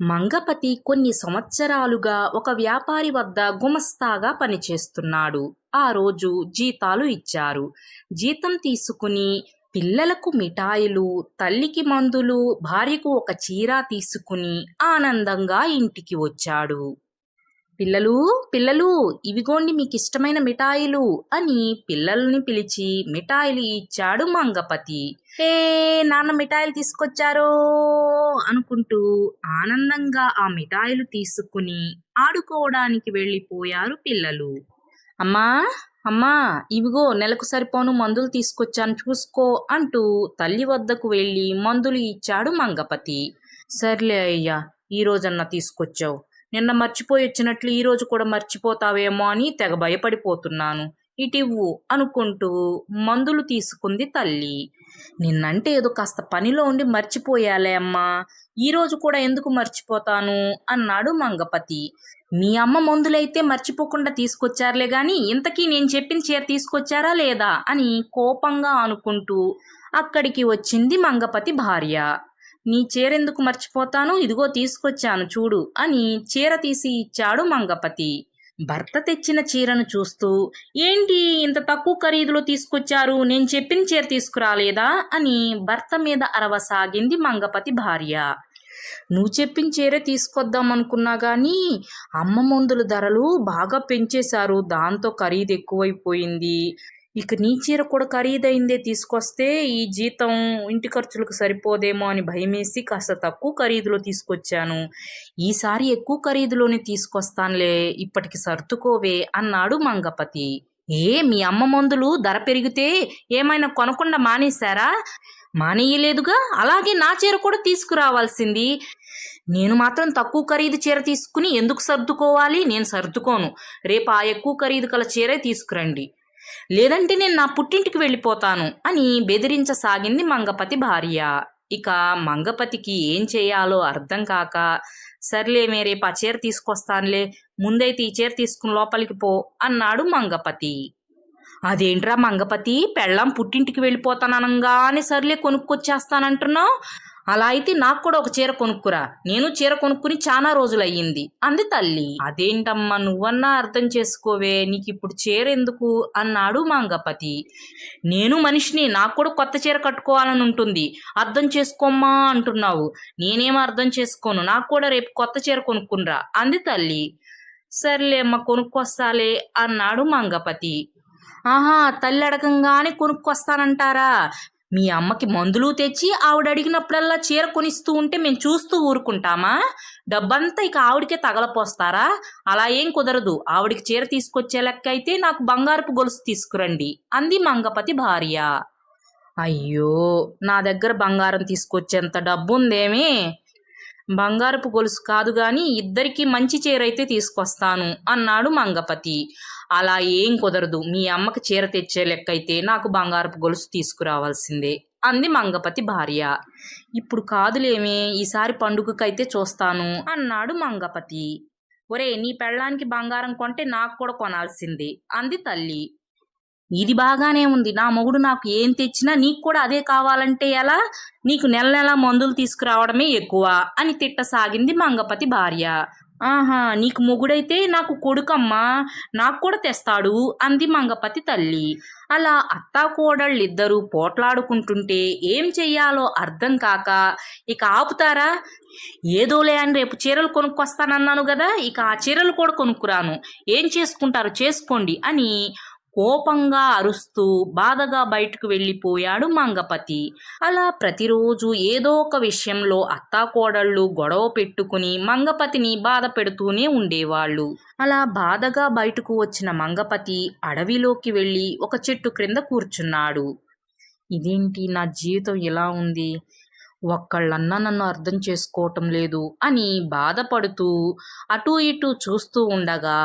మంగపతి కొన్ని సంవత్సరాలుగా ఒక వ్యాపారి వద్ద గుమస్తాగా పనిచేస్తున్నాడు. ఆ రోజు జీతాలు ఇచ్చారు. జీతం తీసుకుని పిల్లలకు మిఠాయిలు తల్లికి మందులు భార్యకు ఒక చీర తీసుకుని ఆనందంగా ఇంటికి వచ్చాడు. పిల్లలు పిల్లలు ఇవిగోండి మీకు ఇష్టమైన మిఠాయిలు అని పిల్లల్ని పిలిచి మిఠాయిలు ఇచ్చాడు మంగపతి. ఏ నాన్న మిఠాయిలు తీసుకొచ్చారో? అనుకుంటూ ఆనందంగా ఆ మిఠాయిలు తీసుకుని ఆడుకోవడానికి వెళ్ళిపోయారు పిల్లలు. అమ్మా అమ్మా ఇవిగో నెలకు సరిపోను మందులు తీసుకొచ్చాను చూసుకో అంటూ తల్లి వద్దకు వెళ్ళి మందులు ఇచ్చాడు మంగపతి. సర్లే అయ్యా ఈ తీసుకొచ్చావు. నిన్న మర్చిపోయి వచ్చినట్లు ఈ రోజు కూడా మర్చిపోతావేమో అని తెగ భయపడిపోతున్నాను. ఇటివ్వు అనుకుంటూ మందులు తీసుకుంది తల్లి. నిన్నంటే ఏదో కాస్త పనిలో ఉండి మర్చిపోయాలే అమ్మా. ఈ రోజు కూడా ఎందుకు మర్చిపోతాను? అన్నాడు మంగపతి. మీ అమ్మ మందులైతే మర్చిపోకుండా తీసుకొచ్చారులే గాని ఇంతకీ నేను చెప్పిన చీర తీసుకొచ్చారా లేదా అని కోపంగా అనుకుంటూ అక్కడికి వచ్చింది మంగపతి భార్య. నీ చీర ఎందుకు మర్చిపోతాను? ఇదిగో తీసుకొచ్చాను చూడు అని చీర తీసి ఇచ్చాడు మంగపతి. భర్త తెచ్చిన చీరను చూస్తూ ఏంటి ఇంత తక్కువ ఖరీదులో తీసుకొచ్చారు? నేను చెప్పిన చీర తీసుకురాలేదా? అని భర్త మీద అరవసాగింది మంగపతి భార్య. నువ్వు చెప్పిన చీరే తీసుకొద్దాం అనుకున్నా గాని అమ్మ మందుల ధరలు బాగా పెంచేశారు. దాంతో ఖరీదు ఎక్కువైపోయింది. ఇక నీ చీర కూడా ఖరీదైందే తీసుకొస్తే ఈ జీతం ఇంటి ఖర్చులకు సరిపోదేమో అని భయమేసి కాస్త తక్కువ ఖరీదులో తీసుకొచ్చాను. ఈసారి ఎక్కువ ఖరీదులోనే తీసుకొస్తానులే ఇప్పటికి సర్దుకోవే అన్నాడు మంగపతి. ఏ మీ అమ్మ మందులు ధర పెరిగితే ఏమైనా కొనకుండా మానేశారా? మానేయలేదుగా అలాగే నా చీర కూడా తీసుకురావాల్సింది. నేను మాత్రం తక్కువ ఖరీదు చీర తీసుకుని ఎందుకు సర్దుకోవాలి? నేను సర్దుకోను. రేపు ఆ ఎక్కువ ఖరీదు కల చీరే తీసుకురండి. లేదంటే నేను నా పుట్టింటికి వెళ్ళిపోతాను అని బెదిరించసాగింది మంగపతి భార్య. ఇక మంగపతికి ఏం చేయాలో అర్థం కాక సర్లే మేరే రేపు ఆ చీర తీసుకొస్తానులే ముందైతే ఈ చీర తీసుకుని లోపలికి పో అన్నాడు మంగపతి. అదేంట్రా మంగపతి పెళ్ళాం పుట్టింటికి వెళ్ళిపోతాననగానే సర్లే కొనుక్కొచ్చేస్తానంటున్నావు? అలా అయితే నాకు కూడా ఒక చీర కొనుక్కురా. నేను చీర కొనుక్కుని చాలా రోజులయ్యింది. అంది తల్లి. అదేంటమ్మా నువ్వన్నా అర్థం చేసుకోవే నీకు ఇప్పుడు చీర ఎందుకు? అన్నాడు మాంగపతి. నేను మనిషిని నాకు కూడా కొత్త చీర కట్టుకోవాలని ఉంటుంది. అర్థం చేసుకోమ్మా అంటున్నావు. నేనేం అర్థం చేసుకోను? నాకు కూడా రేపు కొత్త చీర కొనుక్కునరా అంది తల్లి. సర్లే అమ్మ కొనుక్కొస్తాలే అన్నాడు మంగపతి. ఆహా తల్లి అడగంగానే కొనుక్కొస్తానంటారా? మీ అమ్మకి మందులు తెచ్చి ఆవిడ అడిగినప్పుడల్లా చీర కొనిస్తూ ఉంటే మేము చూస్తూ ఊరుకుంటామా? డబ్బంతా ఇక ఆవిడకే తగలపోస్తారా? అలా ఏం కుదరదు. ఆవిడికి చీర తీసుకొచ్చే లెక్క అయితే నాకు బంగారపు గొలుసు తీసుకురండి అంది మంగపతి భార్య. అయ్యో నా దగ్గర బంగారం తీసుకొచ్చేంత డబ్బుందేమే? బంగారపు గొలుసు కాదు గాని ఇద్దరికి మంచి చీర అయితే తీసుకొస్తాను అన్నాడు మంగపతి. అలా ఏం కుదరదు. మీ అమ్మకి చీర తెచ్చే లెక్కైతే నాకు బంగారపు గొలుసు తీసుకురావాల్సిందే అంది మంగపతి భార్య. ఇప్పుడు కాదులేమే ఈసారి పండుగకైతే చూస్తాను అన్నాడు మంగపతి. ఒరే నీ పెళ్ళానికి బంగారం కొంటే నాకు కూడా కొనాల్సిందే అంది తల్లి. ఇది బాగానే ఉంది. నా మొగుడు నాకు ఏం తెచ్చినా నీకు కూడా అదే కావాలంటే ఎలా? నీకు నెల నెల మందులు తీసుకురావడమే ఎక్కువ అని తిట్టసాగింది మంగపతి భార్య. ఆహా నీకు మొగుడైతే నాకు కొడుకమ్మా నాకు కూడా తెస్తాడు అంది మంగపతి తల్లి. అలా అత్తా కోడళ్ళిద్దరూ పోట్లాడుకుంటుంటే ఏం చెయ్యాలో అర్థం కాక ఇక ఆపుతారా? ఏదోలే అని రేపు చీరలు కొనుక్కొస్తానన్నాను కదా ఇక ఆ చీరలు కూడా కొనుక్కురాను. ఏం చేసుకుంటారో చేసుకోండి అని కోపంగా అరుస్తూ బాధగా బయటకు వెళ్ళిపోయాడు మంగపతి. అలా ప్రతిరోజు ఏదో ఒక విషయంలో అత్తాకోడళ్ళు గొడవ పెట్టుకుని మంగపతిని బాధ పెడుతూనే ఉండేవాళ్ళు. అలా బాధగా బయటకు వచ్చిన మంగపతి అడవిలోకి వెళ్ళి ఒక చెట్టు క్రింద కూర్చున్నాడు. ఇదేంటి నా జీవితం ఇలా ఉంది? ఒక్కళ్ళన్నా నన్ను అర్థం చేసుకోవటం లేదు అని బాధపడుతూ అటూ ఇటూ చూస్తూ ఉండగా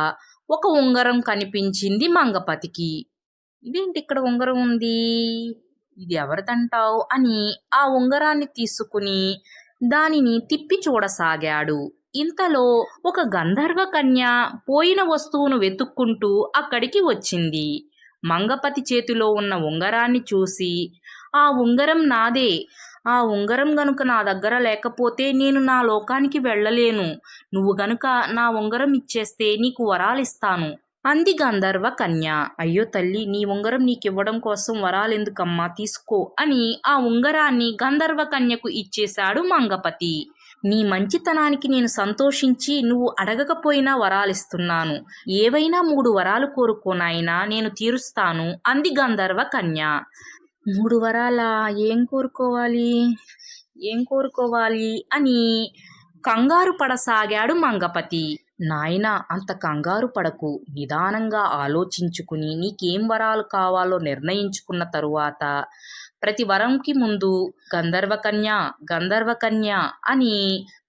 ఒక ఉంగరం కనిపించింది మంగపతికి. ఇదేంటి ఇక్కడ ఉంగరం ఉంది? ఇది ఎవరిదంటావు? అని ఆ ఉంగరాన్ని తీసుకుని దానిని తిప్పి చూడసాగాడు. ఇంతలో ఒక గంధర్వ కన్య పోయిన వస్తువును వెతుక్కుంటూ అక్కడికి వచ్చింది. మంగపతి చేతిలో ఉన్న ఉంగరాన్ని చూసి ఆ ఉంగరం నాదే. ఆ ఉంగరం గనుక నా దగ్గర లేకపోతే నేను నా లోకానికి వెళ్ళలేను. నువ్వు గనుక నా ఉంగరం ఇచ్చేస్తే నీకు వరాలిస్తాను. అంది గంధర్వ కన్య. అయ్యో తల్లి నీ ఉంగరం నీకివ్వడం కోసం వరాలెందుకమ్మా? తీసుకో అని ఆ ఉంగరాన్ని గంధర్వ కన్యకు ఇచ్చేశాడు మంగపతి. నీ మంచితనానికి నేను సంతోషించి నువ్వు అడగకపోయినా వరాలిస్తున్నాను. ఏవైనా మూడు వరాలు కోరుకోనాయినా నేను తీరుస్తాను అంది గంధర్వ కన్య. మూడు వరాల ఏం కోరుకోవాలి? ఏం కోరుకోవాలి? అని కంగారు పడసాగాడు మంగపతి. నాయనా అంత కంగారు పడకు. నిదానంగా ఆలోచించుకుని నీకేం వరాలు కావాలో నిర్ణయించుకున్న తరువాత ప్రతి వరంకి ముందు గంధర్వకన్య గంధర్వకన్య అని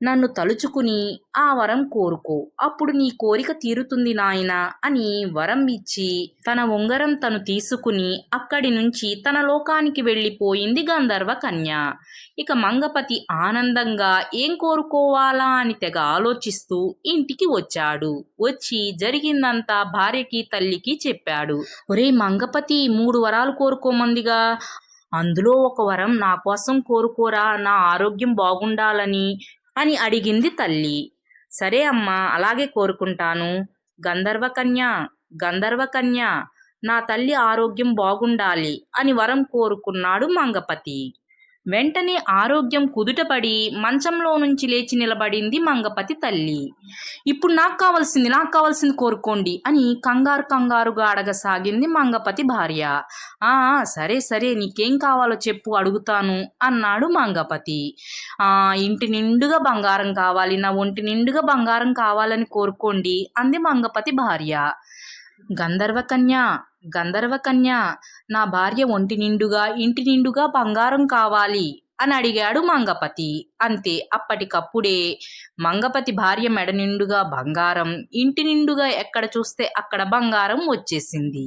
నన్ను తలుచుకుని ఆ వరం కోరుకో. అప్పుడు నీ కోరిక తీరుతుంది నాయనా అని వరం ఇచ్చి తన ఉంగరం తను తీసుకుని అక్కడి నుంచి తన లోకానికి వెళ్ళిపోయింది గంధర్వకన్య. ఇక మంగపతి ఆనందంగా ఏం కోరుకోవాలా అని తెగ ఆలోచిస్తూ ఇంటికి వచ్చాడు. వచ్చి జరిగిందంతా భార్యకి తల్లికి చెప్పాడు. ఒరే మంగపతి మూడు వరాలు కోరుకోమందిగా. అందులో ఒక వరం నా కోసం కోరుకోరా నా ఆరోగ్యం బాగుండాలని అని అడిగింది తల్లి. సరే అమ్మా అలాగే కోరుకుంటాను. గంధర్వకన్య గంధర్వకన్య నా తల్లి ఆరోగ్యం బాగుండాలి అని వరం కోరుకున్నాడు మంగపతి. వెంటనే ఆరోగ్యం కుదుటపడి మంచంలో నుంచి లేచి నిలబడింది మంగపతి తల్లి. ఇప్పుడు నాకు కావాల్సింది నాకు కావాల్సింది కోరుకోండి అని కంగారు కంగారుగా అడగసాగింది మంగపతి భార్య. ఆ సరే సరే నీకేం కావాలో చెప్పు అడుగుతాను అన్నాడు మంగపతి. ఆ ఇంటి నిండుగా బంగారం కావాలి నా ఒంటి నిండుగా బంగారం కావాలని కోరుకోండి అంది మంగపతి భార్య. గంధర్వకన్య గంధర్వకన్య నా భార్య ఒంటి నిండుగా ఇంటి నిండుగా బంగారం కావాలి అని అడిగాడు మంగపతి. అంతే అప్పటికప్పుడే మంగపతి భార్య మెడ నిండుగా బంగారం ఇంటి నిండుగా ఎక్కడ చూస్తే అక్కడ బంగారం వచ్చేసింది.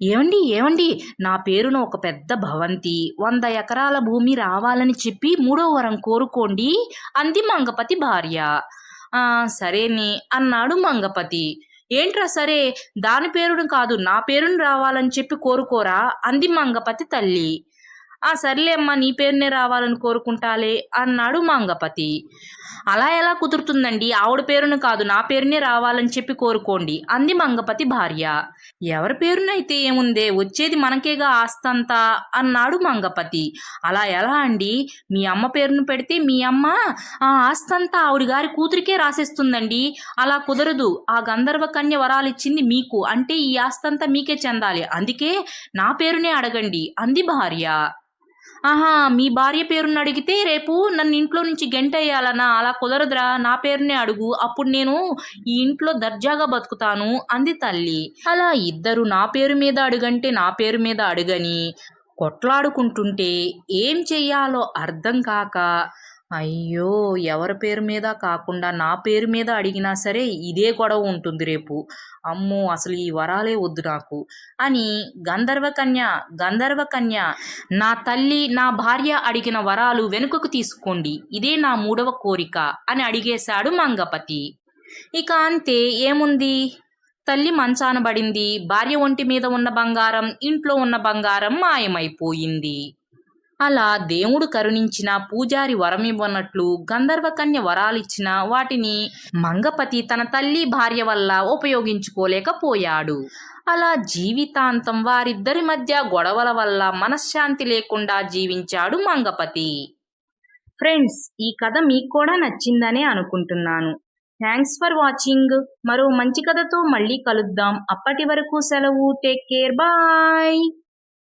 ఏమండి ఏమండి నా పేరున ఒక పెద్ద భవంతి వంద ఎకరాల భూమి రావాలని చెప్పి మూడో వరం కోరుకోండి అంది మంగపతి భార్య. సరేని అన్నాడు మంగపతి. ఏంట్రా సరే? దాని పేరును కాదు నా పేరును రావాలని చెప్పి కోరుకోరా? అంది మంగపతి తల్లి. ఆ సర్లే అమ్మా నీ పేరునే రావాలని కోరుకుంటాలే అన్నాడు మాంగపతి. అలా ఎలా కుదురుతుందండి? ఆవిడ పేరును కాదు నా పేరునే రావాలని చెప్పి కోరుకోండి అంది మంగపతి భార్య. ఎవరి పేరునైతే ఏముందే వచ్చేది మనకేగా ఆస్తంతా అన్నాడు మంగపతి. అలా ఎలా అండి? మీ అమ్మ పేరును పెడితే మీ అమ్మ ఆ ఆస్తంతా ఆవిడ గారి కూతురికే రాసేస్తుందండి. అలా కుదరదు ఆ గంధర్వ కన్య వరాలిచ్చింది మీకు అంటే ఈ ఆస్తంతా మీకే చెందాలి అందుకే నా పేరునే అడగండి అంది భార్య. ఆహా మీ భార్య పేరుని అడిగితే రేపు నన్ను ఇంట్లో నుంచి గెంటేయాలనా? అలా కుదరదురా నా పేరునే అడుగు. అప్పుడు నేను ఈ ఇంట్లో దర్జాగా బతుకుతాను అంది తల్లి. అలా ఇద్దరు నా పేరు మీద అడుగంటే నా పేరు మీద అడుగని కొట్లాడుకుంటుంటే ఏం చెయ్యాలో అర్థం కాక అయ్యో ఎవరి పేరు మీద కాకుండా నా పేరు మీద అడిగినా సరే ఇదే గొడవ ఉంటుంది రేపు. అమ్మో అసలు ఈ వరాలే వద్దు నాకు అని గంధర్వకన్య గంధర్వకన్య నా తల్లి నా భార్య అడిగిన వరాలు వెనుకకు తీసుకోండి. ఇదే నా మూడవ కోరిక అని అడిగేశాడు మంగపతి. ఇక అంతే ఏముంది? తల్లి మంచాన పడింది భార్య ఒంటి మీద ఉన్న బంగారం ఇంట్లో ఉన్న బంగారం మాయమైపోయింది. అలా దేవుడు కరుణించిన పూజారి వరమివ్వనట్లు గంధర్వకన్య వరాలిచ్చిన వాటిని మంగపతి తన తల్లి భార్య వల్ల ఉపయోగించుకోలేకపోయాడు. అలా జీవితాంతం వారిద్దరి మధ్య గొడవల వల్ల మనశ్శాంతి లేకుండా జీవించాడు మంగపతి. ఫ్రెండ్స్ ఈ కథ మీకు కూడా నచ్చిందనే అనుకుంటున్నాను. Thanks for watching. మరో మంచి కథతో మళ్ళీ కలుద్దాం. అప్పటి వరకు సెలవు. Take care. బాయ్.